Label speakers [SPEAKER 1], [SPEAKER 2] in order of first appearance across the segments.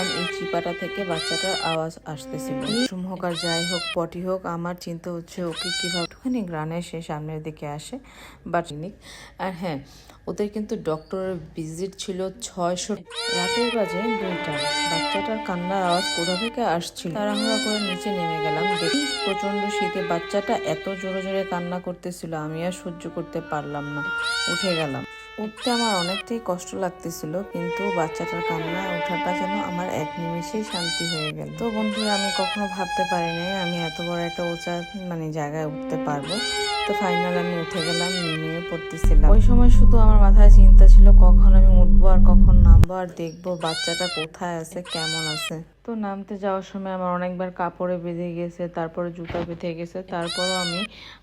[SPEAKER 1] দেখলাম এই চিপাটা থেকে বাচ্চাটার আওয়াজ আসতেছিল। সুম হোক আর যাই হোক, পটি হোক, আমার চিন্তা হচ্ছে ওকে কীভাবে একটুখানি গ্রানে সে সামনের দিকে আসে। বাট আর হ্যাঁ ওদের কিন্তু ডক্টরের ভিজিট ছিল ছয়শো রাতের বাজে দুইটা। বাচ্চাটার কান্নার আওয়াজ কোথা থেকে আসছিল? তাড়াহুড়া করে নিচে নেমে গেলাম। দেখি প্রচণ্ড শীতে বাচ্চাটা এত জোরে জোরে কান্না করতেছিল, আমি আর সহ্য করতে পারলাম না। উঠে গেলাম। উঠতে আমার অনেকটাই কষ্ট লাগতেছিল, কিন্তু বাচ্চাটার কান্না ওঠাটা যেন আমার এক নিমেষেই শান্তি হয়ে গেল। তো বন্ধুরা, আমি কখনো ভাবতে পারিনি আমি এত বড় একটা উঁচা মানে জায়গায় উঠতে পারব। তো ফাইনাল আমি উঠে গেলাম, নেমে পড়তেছিলাম। ওই সময় শুধু আমার মাথায় চিন্তা ছিল, কখন আমি উঠবো আর কখন নামবো আর দেখব বাচ্চাটা কোথায় আছে, কেমন আছে। তো নামতে যাওয়ার সময় আমার অনেকবার কাপড়ে বেঁধে গেছে, তারপরে জুতা বেঁধে গেছে, তারপরও আমি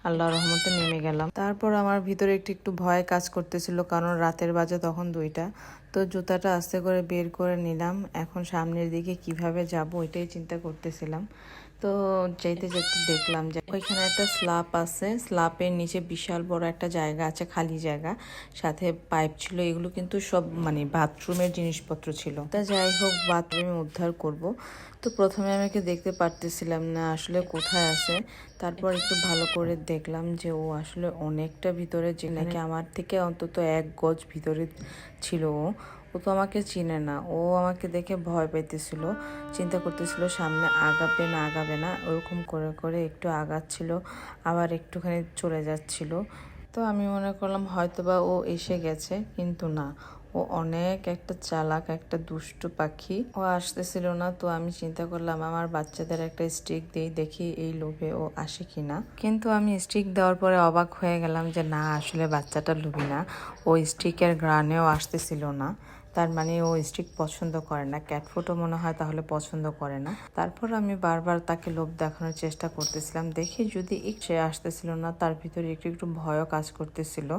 [SPEAKER 1] আল্লাহ রহমতে নেমে গেলাম। তারপর আমার ভিতরে একটু একটু ভয় কাজ করতেছিল, কারণ রাতের বাজে তখন দুইটা। তো জুতাটা আস্তে করে বের করে নিলাম। এখন সামনের দিকে কীভাবে যাব ওইটাই চিন্তা করতেছিলাম। তো যেতে যেতে দেখলাম যে ওইখানে একটা স্ল্যাপ আছে। স্ল্যাপের নিচে বিশাল বড় একটা জায়গা আছে, খালি জায়গা। সাথে পাইপ ছিল, এগুলো কিন্তু সব মানে বাথরুমের জিনিসপত্র ছিল। তা যাই হোক, বাথরুমে উদ্ধার করব। তো প্রথমে আমাকে দেখতে পারতেছিলাম না আসলে কোথায় আছে। তারপর একটু ভালো করে দেখলাম যে ও আসলে অনেকটা ভিতরে যে নাকি আমার থেকে অন্তত এক গজ ভিতরে ছিল ও। ও তো আমাকে চিনে না। ও আমাকে দেখে ভয় পেতেছিল চিন্তা করতেছিল সামনে আগাবে না আগাবে না, ওরকম করে করে একটু আগাচ্ছিল, আবার একটুখানি চলে যাচ্ছিল। তো আমি মনে করলাম হয়তোবা ও এসে গেছে, কিন্তু না। ও অনেক একটা চালাক, একটা দুষ্টু পাখি। ও আসতেছিল না, তো আমি চিন্তা করলাম আমার বাচ্চাদের একটা স্টিক দিই, দেখি এই লোভে ও আসে কিনা। কিন্তু আমি স্টিক দেওয়ার পরে অবাক হয়ে গেলাম যে না, আসলে বাচ্চাটা লুবি না। ও স্টিকের গ্রানেও আসতেছিল না। তার মানে ও স্টিক পছন্দ করে না। ক্যাট ফুটও মনে হয় তাহলে পছন্দ করে না। তারপর আমি বারবার তাকে লোভ দেখানোর চেষ্টা করতেছিলাম। দেখি যদি সে আসতেছিল না, তার ভিতরে একটু একটু ভয়ও কাজ করতেছিল।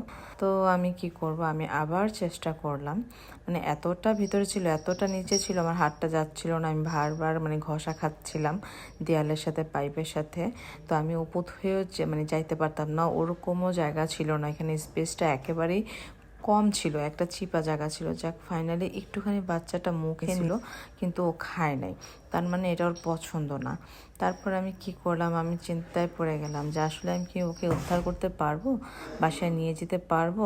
[SPEAKER 1] তো আমি কি করব? আমি আবার চেষ্টা করলাম। মানে এতটা ভিতরে ছিল, এতটা নিচে ছিল, আমার হাতটা যাচ্ছিল না। আমি বারবার মানে ঘষা খাচ্ছিলাম দেয়ালের সাথে, পাইপের সাথে। তো আমি উপুত হয়েও মানে যাইতে পারতাম না। ওরকমও জায়গা ছিল না। এখানে স্পেসটা একেবারেই কম ছিল একটা চিপা জায়গা ছিল। যাক ফাইনালি একটুখানি বাচ্চাটা মুখে ছিল কিন্তু ও খায় নাই। তার মানে এটা ওর পছন্দ না। তারপর আমি কি করলাম আমি চিন্তায় পড়ে গেলাম যে আসলে আমি কি ওকে উদ্ধার করতে পারব? বাসায় নিয়ে যেতে পারব?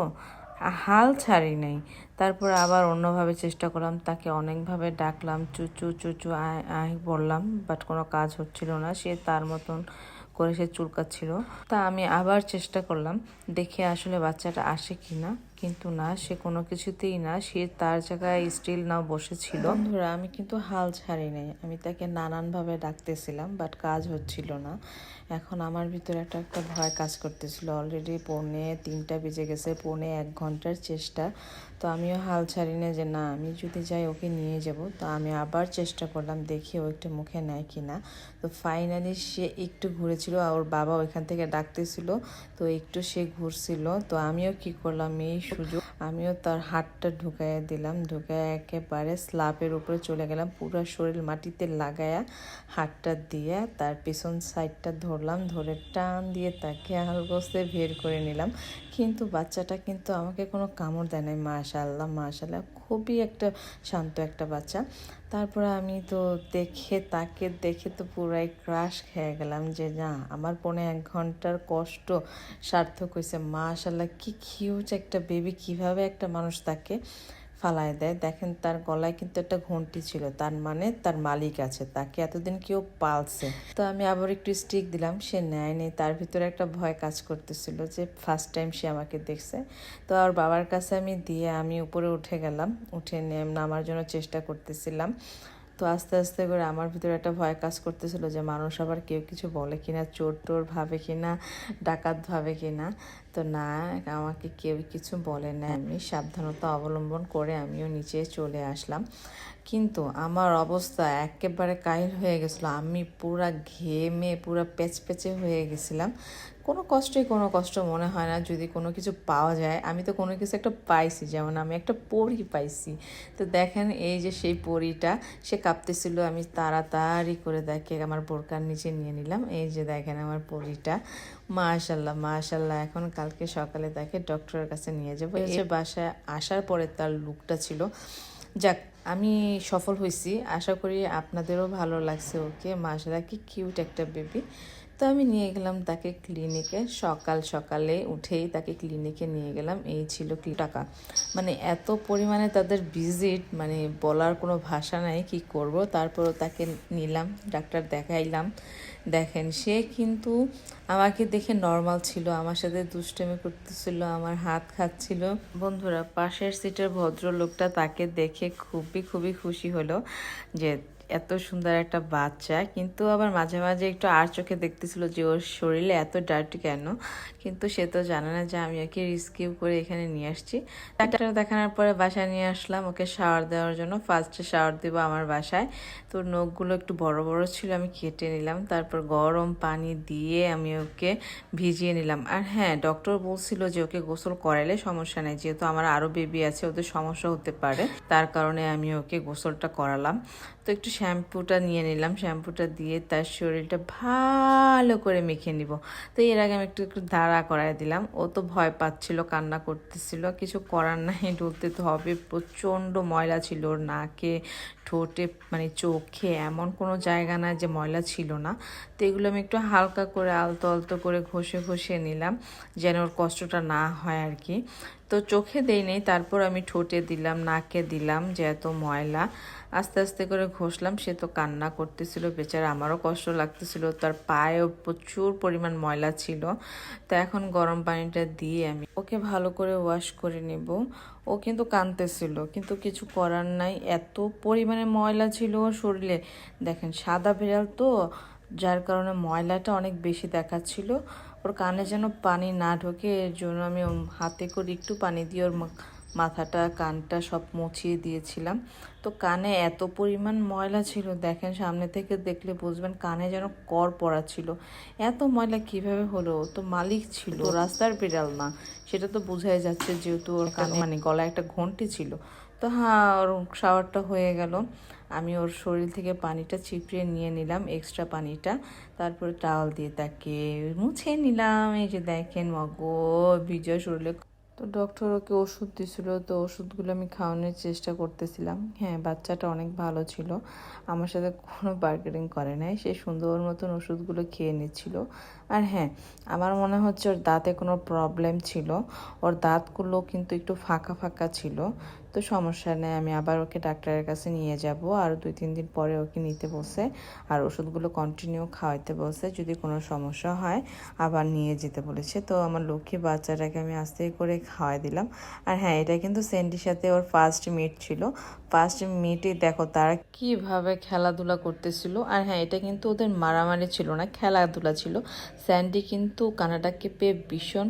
[SPEAKER 1] হাল ছাড়ি নাই। তারপর আবার অন্যভাবে চেষ্টা করলাম তাকে অনেকভাবে ডাকলাম চুচু চুচু আয় বললাম বাট কোনো কাজ হচ্ছিল না। সে তার মতন করে সে চুলকাচ্ছিল। তা আমি আবার চেষ্টা করলাম দেখে আসলে বাচ্চাটা আসে কিনা। কিন্তু না, সে কোনো কিছুতেই না, সে তার জায়গায় স্টিল না বসেছিল। বন্ধুরা, আমি কিন্তু হাল ছাড়ি নাই। আমি তাকে নানানভাবে ডাকতেছিলাম বাট কাজ হচ্ছিল না। এখন আমার ভিতরে একটা একটা ভয় কাজ করতেছিল। অলরেডি পৌনে তিনটা বেজে গেছে, পৌনে এক ঘণ্টার চেষ্টা। তো আমিও হাল ছাড়ি না যে না, আমি যদি যাই ওকে নিয়ে যাব। তো আমি আবার চেষ্টা করলাম দেখি ও একটু মুখে নেয় কি না। তো ফাইনালি সে একটু ঘুরেছিল আর ওর বাবা ওইখান থেকে ডাকতেছিল, তো একটু সে ঘুরছিল। তো আমিও কি করলাম, এই সুযোগ আমিও তার হাতটা ঢুকাইয়া দিলাম। ঢুকায় একেবারে স্ল্যাবের উপরে চলে গেলাম, পুরো শরীর মাটিতে লাগায়া হাতটা দিয়ে তার পিছন সাইডটা ধরলাম, ধরে টান দিয়ে তাকে আলগোসে বের করে নিলাম। কিন্তু বাচ্চাটা কিন্তু আমাকে কোনো কামড় দেয় নাই মাশাল্লাহ মাশাল্লাহ খুবই একটা শান্ত একটা বাচ্চা। তারপরে আমি তো দেখে, তাকে দেখে তো পুরাই ক্রাশ খেয়ে গেলাম যে, না, আমার পনে এক ঘণ্টার কষ্ট সার্থক হয়েছে মাশাল্লাহ কি কিউট একটা বেবি কীভাবে একটা মানুষ তাকে ফালায় দেয়। দেখেন তার গলায় কিন্তু একটা ঘন্টি ছিল। তার মানে তার মালিক আছে, তাকে এতদিন কেউ পালছে। তো আমি আবার একটু স্টিক দিলাম, সে নেয় নেই। তার ভিতরে একটা ভয় কাজ করতেছিল যে ফার্স্ট টাইম সে আমাকে দেখছে। তো আর বাবার কাছে আমি দিয়ে আমি উপরে উঠে গেলাম। উঠে নামার জন্য চেষ্টা করতেছিলাম। তো আস্তে আস্তে করে আমার ভিতরে একটা ভয় কাজ করতেছিল যে মানুষ আবার কেউ কিছু বলে কি না চোর টোর ভাবে কি না ডাকাত ভাবে কি না তো না, আমাকে কেউ কিছু বলে না আমি সাবধানতা অবলম্বন করে আমিও নিচে চলে আসলাম। কিন্তু আমার অবস্থা একেবারে কাহিল হয়ে গেছিল। আমি পুরা ঘেমে পুরা পেচপেচে হয়ে গেছিলাম। কোনো কষ্টই কোনো কষ্ট মনে হয় না যদি কোনো কিছু পাওয়া যায়। আমি তো কোনো কিছু একটা পাইছি যেমন আমি একটা পরি পাইছি। তো দেখেন এই যে সেই পরিটা সে কাঁপতেছিল আমি তাড়াতাড়ি করে দেখে আমার বোরকার নিচে নিয়ে নিলাম। এই যে দেখেন আমার পরিটা। মাশাল্লাহ মাশাল্লাহ এখন কালকে সকালে তাকে ডক্টরের কাছে নিয়ে যাব। এই যে বাসায় আসার পরে তার লুকটা ছিল যাক, আমি সফল হয়েছি। আশা করি আপনাদেরও ভালো লাগছে, ওকে? মাসরা কি কিউট একটা বেবি তো আমি নিয়ে গেলাম তাকে ক্লিনিকে সকাল সকালে উঠেই তাকে ক্লিনিকে নিয়ে গেলাম। এই ছিল টাকা? মানে এত পরিমাণে তাদের ভিজিট মানে বলার কোনো ভাষা নাই, কি করব? তারপরও তাকে নিলাম, ডাক্তার দেখাইলাম। দেখেন, সে কিন্তু আমাকে দেখে নর্মাল ছিল, আমার সাথে দুষ্টামি করতেছিল, আমার হাত খাচ্ছিল। বন্ধুরা, পাশের সিটের ভদ্রলোকটা তাকে দেখে খুবই খুবই খুশি হলো যে এত সুন্দর একটা বাচ্চা, কিন্তু আবার মাঝে মাঝে একটু আর চোখে দেখতেছিল যে ওর শরীরে এত ডার্টি কেন? কিন্তু সে তো জানে না যে আমি ওকে রিস্কিউ করে এখানে নিয়ে আসছি। ডাক্তার দেখানোর পরে বাসায় নিয়ে আসলাম, ওকে শাওয়ার দেওয়ার জন্য। ফার্স্টে শাওয়ার দেবো আমার বাসায়। তো নখগুলো একটু বড় বড় ছিল, আমি কেটে নিলাম। তারপর গরম পানি দিয়ে আমি ওকে ভিজিয়ে নিলাম। আর হ্যাঁ ডক্টর বলছিল যে ওকে গোসল করাইলে সমস্যা নেই, যেহেতু আমার আরও বেবি আছে, ওদের সমস্যা হতে পারে। তার কারণে আমি ওকে গোসলটা করালাম। তো একটু শ্যাম্পুটা নিয়ে নিলাম। শ্যাম্পুটা দিয়ে তার শরীরটা ভালো করে মেখে নিব। তো এর আগে আমি একটু একটু দাঁড়া করাই দিলাম। ও তো ভয় পাচ্ছিল, কান্না করতেছিল। কিছু করার নাই ডলতে তো হবে। প্রচণ্ড ময়লা ছিল ওর নাকে, ঠোঁটে মানে চোখে, এমন কোনো জায়গা না যে ময়লা ছিল না। তো এগুলো আমি একটু হালকা করে, আলতো আলতো করে ঘষে ঘষে নিলাম, যেন ওর কষ্টটা না হয় আর কি। তো চোখে দেই নেই, তারপর আমি ঠোঁটে দিলাম, নাকে দিলাম যে এত ময়লা। আস্তে আস্তে করে ঘষলাম, সে তো কান্না করতেছিল, বেচারা আমারও কষ্ট লাগতেছিল, তার পায়েও প্রচুর পরিমাণ ময়লা ছিল। তো এখন গরম পানিটা দিয়ে আমি ওকে ভালো করে ওয়াশ করে নেব। ও কিন্তু কাঁদতেছিল, কিন্তু কিছু করার নাই, এত পরিমাণে ময়লা ছিল ওর শরীরে। দেখেন, সাদা বিড়াল তো, যার কারণে ময়লাটা অনেক বেশি দেখাচ্ছিল। ওর কানে যেন পানি না ঢোকে এর জন্য আমি হাতে করে একটু পানি দিয়ে ওর মাথাটা কানটা সব মুছিয়ে দিয়েছিলাম। তো কানে এত পরিমাণ ময়লা ছিল দেখেন সামনে থেকে দেখলে বুঝবেন কানে যেন কর পড়া ছিল এত ময়লা কীভাবে হলো? তো মালিক ছিল রাস্তার বিড়াল না। সেটা তো বোঝাই যাচ্ছে যেহেতু ওর কানে মানে গলায় একটা ঘন্টি ছিল। তো হ্যাঁ ওর শাওয়ারটা হয়ে গেল। আমি ওর শরীর থেকে পানিটা চিপড়িয়ে নিয়ে নিলাম এক্সট্রা পানিটা। তারপরে টাওয়াল দিয়ে তাকে মুছে নিলাম। এই যে দেখেন মগো বিজয় শরীরে তো ডক্টর ওকে ওষুধ দিছিল, তো ওষুধগুলো আমি খাওয়ানোর চেষ্টা করতেছিলাম। হ্যাঁ বাচ্চাটা অনেক ভালো ছিল। আমার সাথে কোনো বার্গেনিং করে নাই। সে সুন্দর মতন ওষুধগুলো খেয়ে নিচ্ছিল। আর হ্যাঁ আমার মনে হচ্ছে ওর দাঁতে কোনো প্রবলেম ছিল। ওর দাঁতগুলো কিন্তু একটু ফাঁকা ফাঁকা ছিল। তো সমস্যা নেই, আমি আবার ওকে ডাক্তারের কাছে নিয়ে যাব। আর দুই, তিন দিন পরে ওকে নিতে বসে আর ওষুধগুলো কন্টিনিউ খাওয়াইতে বসে যদি কোনো সমস্যা হয় আবার নিয়ে যেতে বলেছে। তো আমার লক্ষ্মী বাচ্চাটাকে আমি আস্তে করে খাওয়াই দিলাম। আর হ্যাঁ এটা কিন্তু সেন্ডির সাথে ওর ফার্স্ট মিট ছিল। ফার্স্ট মিটে দেখো, তারা কীভাবে খেলাধুলা করতেছিল। আর হ্যাঁ এটা কিন্তু ওদের মারামারি ছিল না, খেলাধুলা ছিল। স্যান্ডি কিন্তু কানাডাকে পেয়ে ভীষণ